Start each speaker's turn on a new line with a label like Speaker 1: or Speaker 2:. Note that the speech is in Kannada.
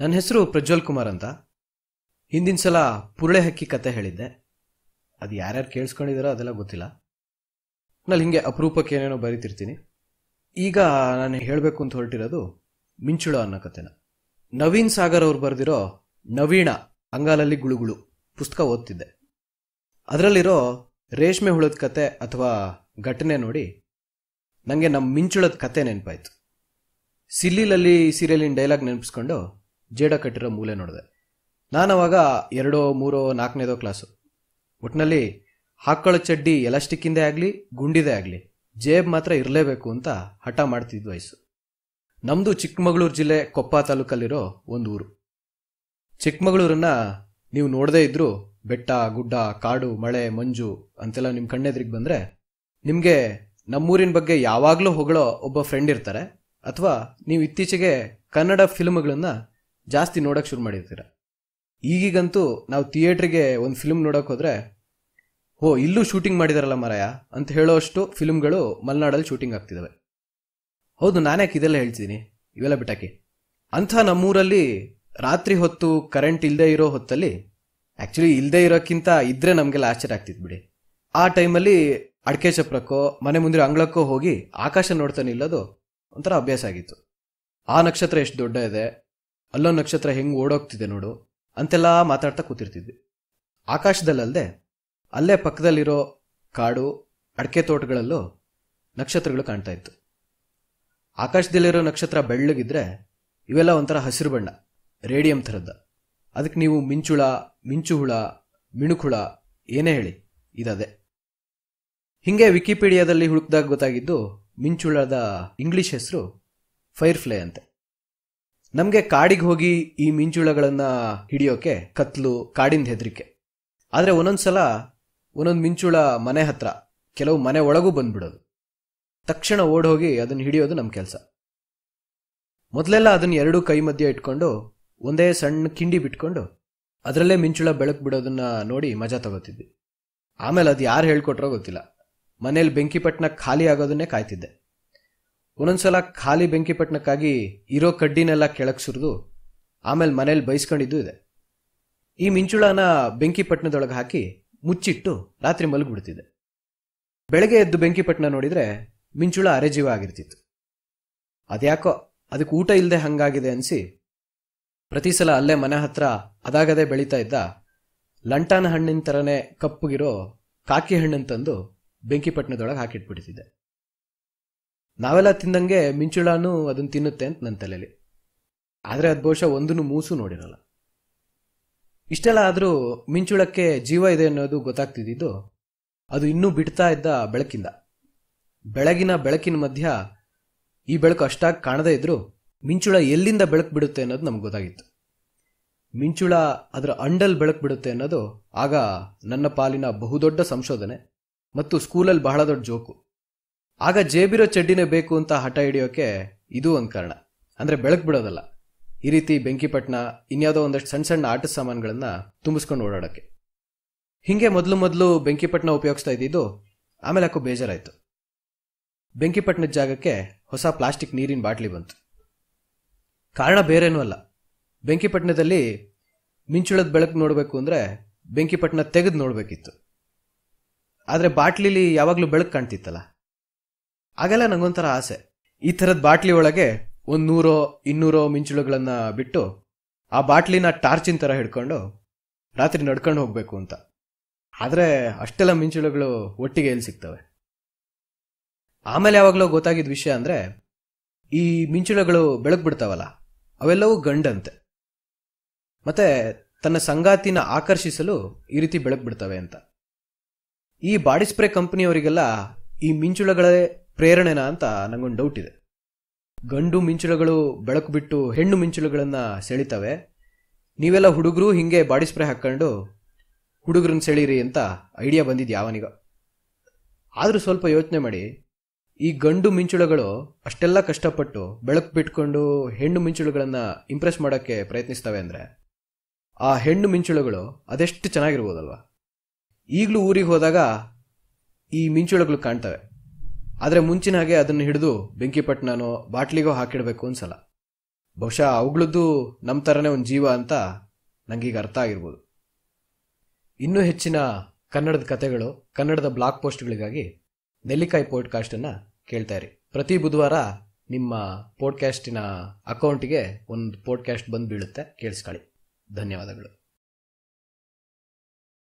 Speaker 1: ನನ್ನ ಹೆಸರು ಪ್ರಜ್ವಲ್ ಕುಮಾರ್ ಅಂತ. ಹಿಂದಿನ ಸಲ ಪುರುಳೆ ಹಕ್ಕಿ ಕತೆ ಹೇಳಿದ್ದೆ. ಅದು ಯಾರ್ಯಾರು ಕೇಳಿಸ್ಕೊಂಡಿದಾರೋ ಅದೆಲ್ಲ ಗೊತ್ತಿಲ್ಲ. ನಾನು ಹಿಂಗೆ ಅಪರೂಪಕ್ಕೆ ಏನೇನೋ ಬರೀತಿರ್ತೀನಿ. ಈಗ ನಾನು ಹೇಳಬೇಕು ಅಂತ ಹೊರಟಿರೋದು ಮಿಂಚುಳ ಅನ್ನೋ ಕತೆನ. ನವೀನ್ ಸಾಗರ್ ಅವ್ರು ಬರೆದಿರೋ ನವೀಣ ಅಂಗಾಲಲ್ಲಿ ಗುಳುಗುಳು ಪುಸ್ತಕ ಓದ್ತಿದ್ದೆ. ಅದರಲ್ಲಿರೋ ರೇಷ್ಮೆ ಹುಳದ ಕತೆ ಅಥವಾ ಘಟನೆ ನೋಡಿ ನನಗೆ ನಮ್ಮ ಮಿಂಚುಳದ ಕತೆ ನೆನಪಾಯ್ತು. ಸಿಲ್ಲಿಲಲ್ಲಿ ಸೀರಿಯಲಿನ ಡೈಲಾಗ್ ನೆನಪಿಸ್ಕೊಂಡು ಜೇಡ ಕಟ್ಟಿರೋ ಮೂಲೆ ನೋಡಿದೆ. ನಾನು ಅವಾಗ ಎರಡೋ, ಮೂರೋ, ನಾಲ್ಕನೇದೋ ಕ್ಲಾಸು ಒಟ್ಟಿನಲ್ಲಿ ಹಾಕೊಳ್ಳೋ ಚಡ್ಡಿ ಎಲಾಸ್ಟಿಕ್ಕಿಂದೇ ಆಗಲಿ, ಗುಂಡಿದೆ ಆಗಲಿ, ಜೇಬ್ ಮಾತ್ರ ಇರಲೇಬೇಕು ಅಂತ ಹಠ ಮಾಡ್ತಿದ್ದ ವಯಸ್ಸು. ನಮ್ಮದು ಚಿಕ್ಕಮಗಳೂರು ಜಿಲ್ಲೆ ಕೊಪ್ಪ ತಾಲೂಕಲ್ಲಿರೋ ಒಂದು ಊರು. ಚಿಕ್ಕಮಗಳೂರನ್ನ ನೀವು ನೋಡದೇ ಇದ್ರೂ ಬೆಟ್ಟ, ಗುಡ್ಡ, ಕಾಡು, ಮಳೆ, ಮಂಜು ಅಂತೆಲ್ಲ ನಿಮ್ಮ ಕಣ್ಣೆದ್ರಿಗೆ ಬಂದರೆ ನಿಮಗೆ ನಮ್ಮೂರಿನ ಬಗ್ಗೆ ಯಾವಾಗಲೂ ಹೊಗಳೋ ಒಬ್ಬ ಫ್ರೆಂಡ್ ಇರ್ತಾರೆ. ಅಥವಾ ನೀವು ಇತ್ತೀಚೆಗೆ ಕನ್ನಡ ಫಿಲ್ಮ್ಗಳನ್ನ ಜಾಸ್ತಿ ನೋಡೋಕೆ ಶುರು ಮಾಡಿರ್ತೀರ. ಈಗೀಗಂತೂ ನಾವು ಥಿಯೇಟ್ರಿಗೆ ಒಂದು ಫಿಲ್ಮ್ ನೋಡೋಕೆ ಹೋದ್ರೆ ಓ ಇಲ್ಲೂ ಶೂಟಿಂಗ್ ಮಾಡಿದಾರಲ್ಲ ಮರಯ ಅಂತ ಹೇಳೋಷ್ಟು ಫಿಲ್ಮ್ಗಳು ಮಲೆನಾಡಲ್ಲಿ ಶೂಟಿಂಗ್ ಆಗ್ತಿದ್ದಾವೆ ಹೌದು ನಾನ್ಯಾಕೆ ಇದೆಲ್ಲ ಹೇಳ್ತೀನಿ ಇವೆಲ್ಲ ಬಿಟ್ಟಾಕಿ. ಅಂಥ ನಮ್ಮೂರಲ್ಲಿ ರಾತ್ರಿ ಹೊತ್ತು ಕರೆಂಟ್ ಇಲ್ಲದೆ ಇರೋ ಹೊತ್ತಲ್ಲಿ ಆ್ಯಕ್ಚುಲಿ ಇಲ್ಲದೆ ಇರೋಕ್ಕಿಂತ ಇದ್ರೆ ನಮಗೆಲ್ಲ ಆಶ್ಚರ್ಯ ಆಗ್ತಿತ್ತು ಬಿಡಿ. ಆ ಟೈಮಲ್ಲಿ ಅಡಿಕೆ ಚಪ್ರಕ್ಕೋ, ಮನೆ ಮುಂದಿರೋ ಅಂಗಳಕ್ಕೋ ಹೋಗಿ ಆಕಾಶ ನೋಡ್ತಾ ನಿಲ್ಲೋದು ಒಂಥರ ಅಭ್ಯಾಸ ಆಗಿತ್ತು. ಆ ನಕ್ಷತ್ರ ಎಷ್ಟು ದೊಡ್ಡ ಇದೆ ಅಲ್ಲೊಂದು ನಕ್ಷತ್ರ ಹೆಂಗೆ ಓಡೋಗ್ತಿದೆ ನೋಡು ಅಂತೆಲ್ಲ ಮಾತಾಡ್ತಾ ಕೂತಿರ್ತಿದ್ವಿ. ಆಕಾಶದಲ್ಲದೆ ಅಲ್ಲೇ ಪಕ್ಕದಲ್ಲಿರೋ ಕಾಡು, ಅಡಿಕೆ ತೋಟಗಳಲ್ಲೂ ನಕ್ಷತ್ರಗಳು ಕಾಣ್ತಾ ಇತ್ತು. ಆಕಾಶದಲ್ಲಿರೋ ನಕ್ಷತ್ರ ಬೆಳ್ಳಗಿದ್ರೆ ಇವೆಲ್ಲ ಒಂಥರ ಹಸಿರು ಬಣ್ಣ, ರೇಡಿಯಂ ಥರದ್ದ. ಅದಕ್ಕೆ ನೀವು ಮಿಂಚುಳ, ಮಿಂಚುಹುಳ, ಮಿಣುಕುಳ, ಏನೇ ಹೇಳಿ, ಇದದೆ. ಹಿಂಗೆ ವಿಕಿಪೀಡಿಯಾದಲ್ಲಿ ಹುಡುಕ್ದಾಗ ಗೊತ್ತಾಗಿದ್ದು ಮಿಂಚುಳದ ಇಂಗ್ಲಿಷ್ ಹೆಸರು ಫೈರ್ಫ್ಲೈ ಅಂತೆ. ನಮಗೆ ಕಾಡಿಗೆ ಹೋಗಿ ಈ ಮಿಂಚುಳಗಳನ್ನ ಹಿಡಿಯೋಕೆ ಕತ್ಲು, ಕಾಡಿಂದ ಹೆದರಿಕೆ. ಆದರೆ ಒಂದೊಂದ್ಸಲ ಒಂದೊಂದು ಮಿಂಚುಳ ಮನೆ ಹತ್ರ, ಕೆಲವು ಮನೆ ಒಳಗೂ ಬಂದ್ಬಿಡೋದು. ತಕ್ಷಣ ಓಡೋಗಿ ಅದನ್ನು ಹಿಡಿಯೋದು ನಮ್ಮ ಕೆಲಸ. ಮೊದಲೆಲ್ಲ ಅದನ್ನ ಎರಡೂ ಕೈ ಮಧ್ಯೆ ಇಟ್ಕೊಂಡು, ಒಂದೇ ಸಣ್ಣ ಕಿಂಡಿ ಬಿಟ್ಕೊಂಡು, ಅದರಲ್ಲೇ ಮಿಂಚುಳ ಬೆಳಕು ಬಿಡೋದನ್ನ ನೋಡಿ ಮಜಾ ತಗೋತಿದ್ವಿ. ಆಮೇಲೆ ಅದು ಯಾರು ಹೇಳ್ಕೊಟ್ರೋ ಗೊತ್ತಿಲ್ಲ. ಮನೇಲಿ ಬೆಂಕಿಪಟ್ಟಣ ಖಾಲಿ ಆಗೋದನ್ನೇ ಕಾಯ್ತಿದ್ದೆ. ಒಂದೊಂದ್ಸಲ ಖಾಲಿ ಬೆಂಕಿಪಟ್ಟಣಕ್ಕಾಗಿ ಇರೋ ಕಡ್ಡಿನೆಲ್ಲ ಕೆಳಗೆ ಸುರಿದು ಆಮೇಲೆ ಮನೇಲಿ ಬೈಸ್ಕೊಂಡಿದ್ದು ಇದೆ. ಈ ಮಿಂಚುಳನ ಬೆಂಕಿಪಟ್ಟಣದೊಳಗೆ ಹಾಕಿ ಮುಚ್ಚಿಟ್ಟು ರಾತ್ರಿ ಮಲಗಿಬಿಡ್ತಿದೆ. ಬೆಳಗ್ಗೆ ಎದ್ದು ಬೆಂಕಿಪಟ್ಟಣ ನೋಡಿದ್ರೆ ಮಿಂಚುಳ ಅರೆಜೀವ ಆಗಿರ್ತಿತ್ತು. ಅದ್ಯಾಕೋ ಅದಕ್ಕೆ ಊಟ ಇಲ್ಲದೆ ಹಂಗಾಗಿದೆ ಅನಿಸಿ ಪ್ರತಿ ಸಲ ಅಲ್ಲೇ ಮನೆ ಹತ್ರ ಅದಾಗದೆ ಬೆಳೀತಾ ಇದ್ದ ಲಂಟಾನ ಹಣ್ಣಿನ ಥರನೇ ಕಪ್ಪುಗಿರೋ ಕಾಕಿ ಹಣ್ಣನ್ನು ತಂದು ಬೆಂಕಿಪಟ್ಟಣದೊಳಗೆ ಹಾಕಿಟ್ಬಿಡ್ತಿದ್ದೆ. ನಾವೆಲ್ಲ ತಿಂದಂಗೆ ಮಿಂಚುಳಾನು ಅದನ್ನು ತಿನ್ನುತ್ತೆ ಅಂತ ನನ್ನ ತಲೆಯಲ್ಲಿ ಆದರೆ ಅದು ಬಹುಶಃ ಒಂದನ್ನು ಮೂಸು ನೋಡಿರಲ್ಲ. ಇಷ್ಟೆಲ್ಲ ಆದರೂ ಮಿಂಚುಳಕ್ಕೆ ಜೀವ ಇದೆ ಅನ್ನೋದು ಗೊತ್ತಾಗ್ತಿದ್ದು ಅದು ಇನ್ನೂ ಬಿಡ್ತಾ ಇದ್ದ ಬೆಳಕಿಂದ. ಬೆಳಗಿನ ಬೆಳಕಿನ ಮಧ್ಯ ಈ ಬೆಳಕು ಅಷ್ಟಾಗಿ ಕಾಣದೇ ಇದ್ರೂ ಮಿಂಚುಳ ಎಲ್ಲಿಂದ ಬೆಳಕು ಬಿಡುತ್ತೆ ಅನ್ನೋದು ನಮ್ಗೆ ಗೊತ್ತಾಗಿತ್ತು. ಮಿಂಚುಳ ಅದರ ಅಂಡಲ್ ಬೆಳಕು ಬಿಡುತ್ತೆ ಅನ್ನೋದು ಆಗ ನನ್ನ ಪಾಲಿನ ಬಹುದೊಡ್ಡ ಸಂಶೋಧನೆ ಮತ್ತು ಸ್ಕೂಲಲ್ಲಿ ಬಹಳ ದೊಡ್ಡ ಜೋಕು. ಆಗ ಜೇಬಿರೋ ಚಡ್ಡಿನೇ ಬೇಕು ಅಂತ ಹಠ ಹಿಡಿಯೋಕೆ ಇದು ಒಂದು ಕಾರಣ. ಅಂದರೆ ಬೆಳಕು ಬಿಡೋದಲ್ಲ. ಈ ರೀತಿ ಬೆಂಕಿಪಟ್ಟಣ ಇನ್ಯಾವುದೋ ಒಂದಷ್ಟು ಸಣ್ಣ ಸಣ್ಣ ಆಟದ ಸಾಮಾನುಗಳನ್ನು ತುಂಬಿಸ್ಕೊಂಡು ಓಡಾಡೋಕ್ಕೆ ಹೀಗೆ ಮೊದಲು ಮೊದಲು ಬೆಂಕಿಪಟ್ಟಣ ಉಪಯೋಗಿಸ್ತಾ ಇದ್ದಿದ್ದು ಆಮೇಲೆ ಯಾಕೋ ಬೇಜಾರಾಯಿತು. ಬೆಂಕಿಪಟ್ಟಣದ ಜಾಗಕ್ಕೆ ಹೊಸ ಪ್ಲಾಸ್ಟಿಕ್ ನೀರಿನ ಬಾಟ್ಲಿ ಬಂತು. ಕಾರಣ ಬೇರೇನೂ ಅಲ್ಲ. ಬೆಂಕಿಪಟ್ಟಣದಲ್ಲಿ ಮಿಂಚುಳದ ಬೆಳಕು ನೋಡಬೇಕು ಅಂದರೆ ಬೆಂಕಿಪಟ್ಟಣ ತೆಗೆದು ನೋಡಬೇಕಿತ್ತು. ಆದರೆ ಬಾಟ್ಲಿಲಿ ಯಾವಾಗಲೂ ಬೆಳಕು ಕಾಣ್ತಿತ್ತಲ್ಲ. ಆಗೆಲ್ಲ ನಂಗೊಂಥರ ಆಸೆ. ಈ ಥರದ ಬಾಟ್ಲಿ ಒಳಗೆ ಒಂದು ನೂರೋ, ಇನ್ನೂರೋ ಮಿಂಚುಳುಗಳನ್ನ ಬಿಟ್ಟು ಆ ಬಾಟ್ಲಿನ ಟಾರ್ಚಿನ ಥರ ಹಿಡ್ಕೊಂಡು ರಾತ್ರಿ ನಡ್ಕೊಂಡು ಹೋಗಬೇಕು ಅಂತ. ಆದರೆ ಅಷ್ಟೆಲ್ಲ ಮಿಂಚುಳುಗಳು ಒಟ್ಟಿಗೆ ಎಲ್ಲಿ ಸಿಗ್ತವೆ? ಆಮೇಲೆ ಯಾವಾಗಲೂ ಗೊತ್ತಾಗಿದ್ದ ವಿಷಯ ಅಂದರೆ ಈ ಮಿಂಚುಳುಗಳು ಬೆಳಕು ಬಿಡ್ತಾವಲ್ಲ, ಅವೆಲ್ಲವೂ ಗಂಡಂತೆ. ಮತ್ತೆ ತನ್ನ ಸಂಗಾತಿನ ಆಕರ್ಷಿಸಲು ಈ ರೀತಿ ಬೆಳಕು ಬಿಡ್ತವೆ ಅಂತ. ಈ ಬಾಡಿ ಸ್ಪ್ರೇ ಕಂಪನಿಯವರಿಗೆಲ್ಲ ಈ ಮಿಂಚುಳಗಳೇ ಪ್ರೇರಣೆನಾ ಅಂತ ನನಗೊಂದು ಡೌಟ್ ಇದೆ. ಗಂಡು ಮಿಂಚುಳಗಳು ಬೆಳಕು ಬಿಟ್ಟು ಹೆಣ್ಣು ಮಿಂಚುಳುಗಳನ್ನು ಸೆಳಿತವೆ. ನೀವೆಲ್ಲ ಹುಡುಗರು ಹಿಂಗೆ ಬಾಡಿ ಸ್ಪ್ರೇ ಹಾಕ್ಕೊಂಡು ಹುಡುಗರನ್ನ ಸೆಳೀರಿ ಅಂತ ಐಡಿಯಾ ಬಂದಿದ್ದು ಯಾವನಿಗ. ಆದರೂ ಸ್ವಲ್ಪ ಯೋಚನೆ ಮಾಡಿ, ಈ ಗಂಡು ಮಿಂಚುಳುಗಳು ಅಷ್ಟೆಲ್ಲ ಕಷ್ಟಪಟ್ಟು ಬೆಳಕು ಬಿಟ್ಕೊಂಡು ಹೆಣ್ಣು ಮಿಂಚುಳುಗಳನ್ನು ಇಂಪ್ರೆಸ್ ಮಾಡೋಕ್ಕೆ ಪ್ರಯತ್ನಿಸ್ತವೆ ಅಂದರೆ, ಆ ಹೆಣ್ಣು ಮಿಂಚುಳುಗಳು ಅದೆಷ್ಟು ಚೆನ್ನಾಗಿರ್ಬೋದಲ್ವ? ಈಗಲೂ ಊರಿಗೆ ಹೋದಾಗ ಈ ಮಿಂಚುಳುಗಳು ಕಾಣ್ತವೆ. ಆದರೆ ಮುಂಚಿನ ಹಾಗೆ ಅದನ್ನು ಹಿಡಿದು ಬೆಂಕಿಪಟ್ಟಣನೋ ಬಾಟ್ಲಿಗೋ ಹಾಕಿಡಬೇಕು ಅನ್ಸಲ್ಲ. ಬಹುಶಃ ಅವುಗಳದ್ದು ನಮ್ಮ ಥರನೇ ಒಂದು ಜೀವ ಅಂತ ನನಗೀಗ ಅರ್ಥ ಆಗಿರ್ಬೋದು. ಇನ್ನೂ ಹೆಚ್ಚಿನ ಕನ್ನಡದ ಕತೆಗಳು, ಕನ್ನಡದ ಬ್ಲಾಗ್ ಪೋಸ್ಟ್ಗಳಿಗಾಗಿ ನೆಲ್ಲಿಕಾಯಿ ಪಾಡ್ಕಾಸ್ಟನ್ನು ಕೇಳ್ತಾ ಇರಿ. ಪ್ರತಿ ಬುಧವಾರ ನಿಮ್ಮ ಪಾಡ್ಕಾಸ್ಟಿನ ಅಕೌಂಟಿಗೆ ಒಂದು ಪಾಡ್ಕಾಸ್ಟ್ ಬಂದು ಬೀಳುತ್ತೆ. ಕೇಳಿಸ್ಕೊಳ್ಳಿ. ಧನ್ಯವಾದಗಳು.